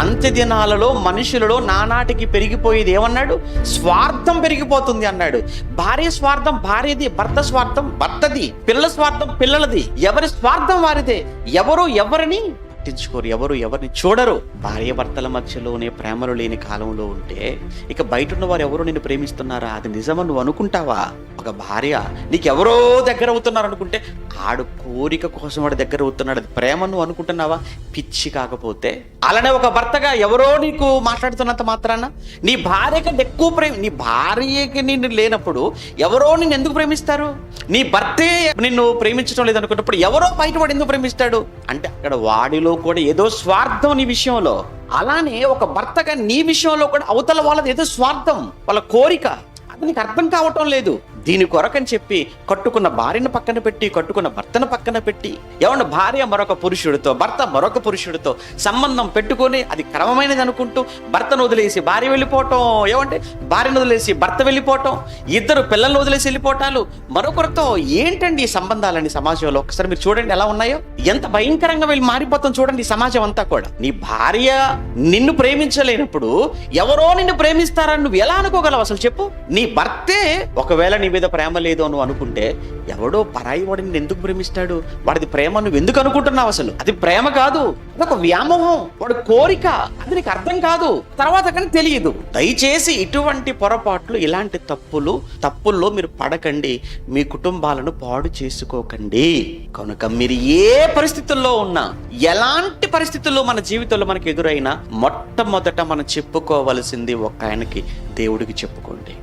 అంత్య దినాలలో మనుషులలో నానాటికి పెరిగిపోయేది ఏమన్నాడు? స్వార్థం పెరిగిపోతుంది అన్నాడు. భార్య స్వార్థం భార్యది భర్త స్వార్థం భర్తది పిల్లల స్వార్థం పిల్లలది. ఎవరి స్వార్థం వారిదే? ఎవరు ఎవరిని పట్టించుకోరు. ఎవరు ఎవరిని చూడరు. భార్య భర్తల మధ్యలోనే ప్రేమలు లేని కాలంలో ఉంటే ఇక బయట ఉన్న వారు ఎవరు నిన్ను ప్రేమిస్తున్నారా? అది నిజమని నువ్వు అనుకుంటావా? ఒక భార్య నీకెవరో దగ్గర అవుతున్నారు అనుకుంటే ఆడు కోరిక కోసం వాడి దగ్గర అవుతున్నాడు. అది ప్రేమ నువ్వు అనుకుంటున్నావా? పిచ్చి కాకపోతే అలానే ఒక భర్తగా ఎవరో నీకు మాట్లాడుతున్నంత మాత్రాన నీ భార్య కంటే ఎక్కువ ప్రేమ నీ భార్యకి నిన్ను లేనప్పుడు ఎవరో నిన్ను ఎందుకు ప్రేమిస్తారు? నీ భర్తే నిన్ను ప్రేమించడం లేదనుకున్నప్పుడు ఎవరో బయట వాడు ఎందుకు ప్రేమిస్తాడు? అంటే అక్కడ వాడిలో కూడా ఏదో స్వార్థం నీ విషయంలో. అలానే ఒక భర్తగా నీ విషయంలో కూడా అవతల వాళ్ళది ఏదో స్వార్థం వాళ్ళ కోరిక. అతనికి అర్థం కావటం లేదు. దీని కొరకని చెప్పి కట్టుకున్న భార్యను పక్కన పెట్టి కట్టుకున్న భర్తను పక్కన పెట్టి ఎవరి భార్య మరొక పురుషుడితో భర్త మరొక పురుషుడితో సంబంధం పెట్టుకొని అది క్రమమైనది అనుకుంటూ భర్తను వదిలేసి భార్య వెళ్ళిపోవటం ఏమంటే భార్యను వదిలేసి భర్త వెళ్ళిపోవటం ఇద్దరు పిల్లల్ని వదిలేసి వెళ్ళిపోవటాలు మరొకరితో ఏంటండి ఈ సంబంధాలని సమాజంలో? ఒకసారి మీరు చూడండి ఎలా ఉన్నాయో. ఎంత భయంకరంగా వెళ్ళి మారిపోతాం చూడండి సమాజం అంతా కూడా. నీ భార్య నిన్ను ప్రేమించలేనప్పుడు ఎవరో నిన్ను ప్రేమిస్తారని నువ్వు ఎలా అనుకోగలవు అసలు చెప్పు? నీ భర్తే ఒకవేళ నీ మీద ప్రేమ లేదో నువ్వు అనుకుంటే ఎవడో పరాయి వాడిని ఎందుకు ప్రేమిస్తాడు? వాడిది ప్రేమ నువ్వు ఎందుకు అనుకుంటున్నావు అసలు? అది ప్రేమ కాదు అదొక వ్యామోహం వాడి కోరిక అది నీకు అర్థం కాదు. తర్వాత కానీ తెలియదు. దయచేసి ఇటువంటి పొరపాట్లు ఇలాంటి తప్పులు తప్పుల్లో మీరు పడకండి. మీ కుటుంబాలను పాడు చేసుకోకండి. కనుక మీరు ఏ పరిస్థితుల్లో ఉన్నా ఎలాంటి పరిస్థితుల్లో మన జీవితంలో మనకు ఎదురైనా మొట్టమొదట మనం చెప్పుకోవలసింది ఒక ఆయనకి దేవుడికి చెప్పుకోండి.